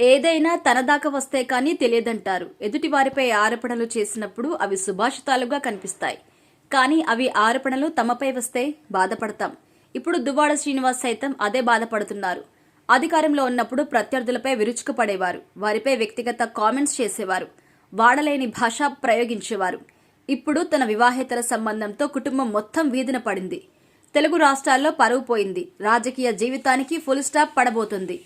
ఏదైనా తన దాకా వస్తే కానీ తెలియదంటారు. ఎదుటి వారిపై ఆరోపణలు చేసినప్పుడు అవి సుభాషితాలుగా కనిపిస్తాయి. కానీ అవి ఆరోపణలు తమపై వస్తే బాధపడతాం. ఇప్పుడు దువ్వాడ శ్రీనివాస్ సైతం అదే బాధపడుతున్నారు. అధికారంలో ఉన్నప్పుడు ప్రత్యర్థులపై విరుచుకుపడేవారు. వారిపై వ్యక్తిగత కామెంట్స్ చేసేవారు. వాడలేని భాష ప్రయోగించేవారు. ఇప్పుడు తన వివాహేతర సంబంధంతో కుటుంబం మొత్తం వీధిన పడింది. తెలుగు రాష్ట్రాల్లో పరువు పోయింది. రాజకీయ జీవితానికి ఫుల్ స్టాప్ పడబోతుంది.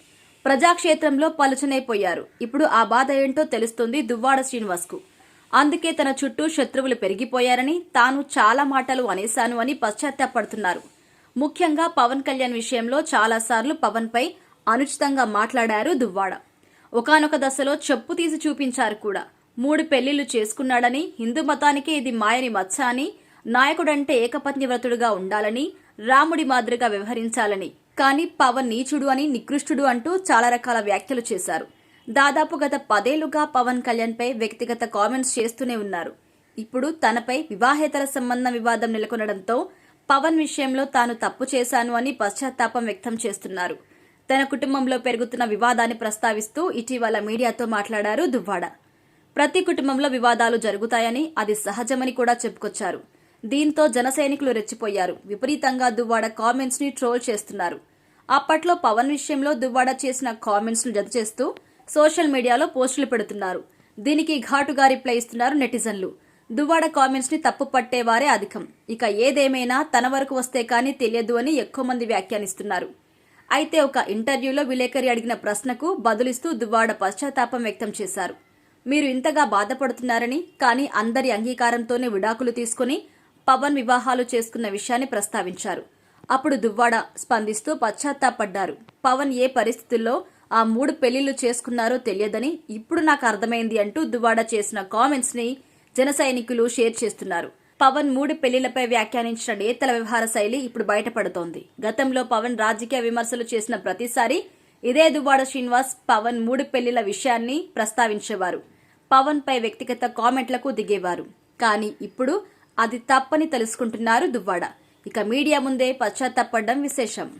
ప్రజాక్షేత్రంలో పలుచనైపోయారు. ఇప్పుడు ఆ బాధ ఏంటో తెలుస్తుంది దువ్వాడ శ్రీనివాస్కు. అందుకే తన చుట్టూ శత్రువులు పెరిగిపోయారని తాను చాలా మాటలు అనేశాను అని పశ్చాత్తాపడుతున్నారు. ముఖ్యంగా పవన్ కళ్యాణ్ విషయంలో చాలాసార్లు పవన్పై అనుచితంగా మాట్లాడారు దువ్వాడ. ఒకానొక దశలో చెప్పు తీసి చూపించారు కూడా. మూడు పెళ్ళిళ్ళు చేసుకున్నాడని హిందూ మతానికి ఇది మాయని మచ్చ అని నాయకుడంటే ఏకపత్ని వ్రతుడుగా ఉండాలని రాముడి మాదిరిగా వ్యవహరించాలని కానీ పవన్ నీచుడు అని నికృష్టుడు అంటూ చాలా రకాల వ్యాఖ్యలు చేశారు. దాదాపు గత పదేళ్ళుగా పవన్ కళ్యాణ్పై వ్యక్తిగత కామెంట్స్ చేస్తూనే ఉన్నారు. ఇప్పుడు తనపై వివాహేతర సంబంధం వివాదం నెలకొనడంతో పవన్ విషయంలో తాను తప్పు చేశాను అని పశ్చాత్తాపం వ్యక్తం చేస్తున్నారు. తన కుటుంబంలో పెరుగుతున్న వివాదాన్ని ప్రస్తావిస్తూ ఇటీవల మీడియాతో మాట్లాడారు దువ్వాడ. ప్రతి కుటుంబంలో వివాదాలు జరుగుతాయని అది సహజమని కూడా చెప్పుకొచ్చారు. దీంతో జన సైనికులు రెచ్చిపోయారు. విపరీతంగా దువ్వాడ కామెంట్స్ని ట్రోల్ చేస్తున్నారు. అప్పట్లో పవన్ విషయంలో దువ్వాడ చేసిన కామెంట్స్ను జత చేస్తూ సోషల్ మీడియాలో పోస్టులు పెడుతున్నారు. దీనికి ఘాటుగా రిప్లై ఇస్తున్నారు నెటిజన్లు. దువ్వాడ కామెంట్స్ని తప్పు పట్టేవారే అధికం. ఇక ఏదేమైనా తన వరకు వస్తే కానీ తెలియదు అని ఎక్కువ మంది వ్యాఖ్యానిస్తున్నారు. అయితే ఒక ఇంటర్వ్యూలో విలేకరి అడిగిన ప్రశ్నకు బదులిస్తూ దువ్వాడ పశ్చాత్తాపం వ్యక్తం చేశారు. మీరు ఇంతగా బాధపడుతున్నారని కానీ అందరి అంగీకారంతోనే విడాకులు తీసుకుని పవన్ వివాహాలు చేసుకున్న విషయాన్ని ప్రస్తావించారు. అప్పుడు దువ్వాడ స్పందిస్తూ పశ్చాత్తాపడ్డారు. పవన్ ఏ పరిస్థితుల్లో ఆ మూడు పెళ్ళిళ్ళు చేసుకున్నారో తెలియదని ఇప్పుడు నాకు అర్థమైంది అంటూ దువ్వాడ చేసిన కామెంట్స్ని జన సైనికులు షేర్ చేస్తున్నారు. పవన్ మూడు పెళ్ళిళ్ళపై వ్యాఖ్యానించిన నేతల వ్యవహార శైలి ఇప్పుడు బయటపడుతోంది. గతంలో పవన్ రాజకీయ విమర్శలు చేసిన ప్రతిసారి ఇదే దువ్వాడ శ్రీనివాస్ పవన్ మూడు పెళ్ళిళ్ళ విషయాన్ని ప్రస్తావించేవారు. పవన్ పై వ్యక్తిగత కామెంట్లకు దిగేవారు. కానీ ఇప్పుడు అది తప్పని తెలుసుకుంటున్నారు దువ్వాడ. ఇక మీడియా ముందే పశ్చాత్తాపడడం విశేషం.